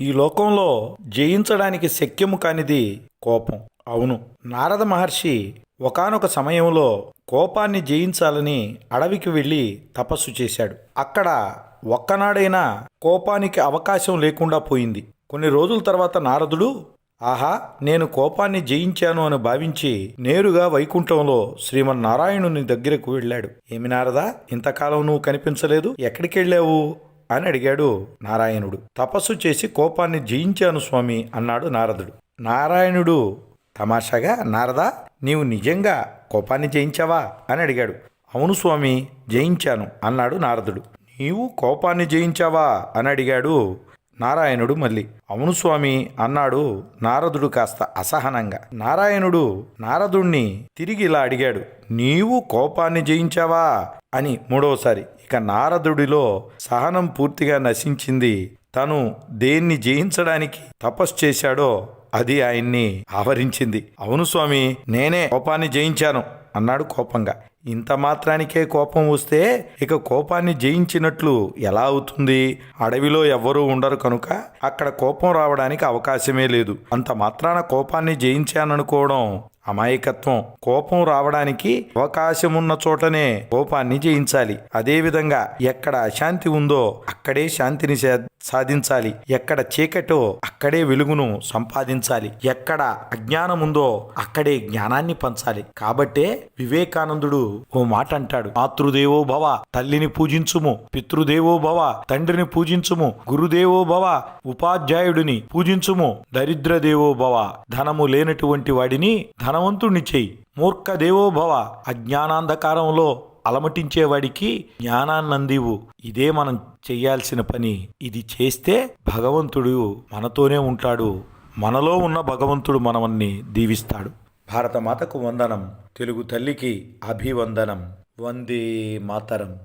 ఈ లోకంలో జయించడానికి శక్యము కానిది కోపం. అవును నారద మహర్షి ఒకానొక సమయంలో కోపాన్ని జయించాలని అడవికి వెళ్ళి తపస్సు చేశాడు. అక్కడ ఒక్కనాడైనా కోపానికి అవకాశం లేకుండా పోయింది. కొన్ని రోజుల తర్వాత నారదుడు ఆహా నేను కోపాన్ని జయించాను అని భావించి నేరుగా వైకుంఠంలో శ్రీమన్నారాయణుని దగ్గరకు వెళ్ళాడు. ఏమి నారదా ఇంతకాలం నువ్వు కనిపించలేదు. ఎక్కడికి వెళ్ళావు? అని అడిగాడు నారాయణుడు. తపస్సు చేసి కోపాన్ని జయించాను స్వామి అన్నాడు నారదుడు. నారాయణుడు తమాషాగా నారదా నీవు నిజంగా కోపాన్ని జయించావా? అని అడిగాడు. అవును స్వామి జయించాను అన్నాడు నారదుడు. నీవు కోపాన్ని జయించావా? అని అడిగాడు నారాయణుడు మళ్ళీ. అవును స్వామి అన్నాడు నారదుడు కాస్త అసహనంగా. నారాయణుడు నారదుణ్ణి తిరిగి ఇలా అడిగాడు. నీవు కోపాన్ని జయించావా? అని మూడవసారి. ఇక నారదుడిలో సహనం పూర్తిగా నశించింది తను దేన్ని జయించడానికి తపస్సు చేశాడో అది ఆయన్ని ఆవరించింది. అవును స్వామి నేనే కోపాన్ని జయించాను అన్నాడు కోపంగా. ఇంత మాత్రానికే కోపం వస్తే ఇక కోపాన్ని జయించినట్లు ఎలా అవుతుంది? అడవిలో ఎవ్వరూ ఉండరు కనుక అక్కడ కోపం రావడానికి అవకాశమే లేదు. అంత మాత్రాన కోపాన్ని జయించాననుకోవడం అమాయకత్వం. కోపం రావడానికి అవకాశమున్న చోటనే కోపాన్ని జయించాలి. అదేవిధంగా ఎక్కడ అశాంతి ఉందో అక్కడే శాంతిని సా- సాధించాలి. ఎక్కడ చీకటో అక్కడే వెలుగును సంపాదించాలి. ఎక్కడ అజ్ఞానం ఉందో అక్కడే జ్ఞానాన్ని పంచాలి. కాబట్టే వివేకానందుడు ఓ మాట అంటాడు మాతృదేవో భవ తల్లిని పూజించుము పితృదేవో భవ తండ్రిని పూజించుము గురుదేవో భవ ఉపాధ్యాయుడిని పూజించుము దరిద్రదేవో భవ ధనము లేనటువంటి వాడిని ధనవంతుణ్ణి చేయి. మూర్ఖ దేవోభవ అజ్ఞానాంధకారంలో అలమటించేవాడికి జ్ఞానాన్నందివు. ఇదే మనం చేయాల్సిన పని. ఇది చేస్తే భగవంతుడు మనతోనే ఉంటాడు. మనలో ఉన్న భగవంతుడు మనల్ని దీవిస్తాడు. భారతమాతకు వందనం. తెలుగు తల్లికి అభివందనం. వందే మాతరం.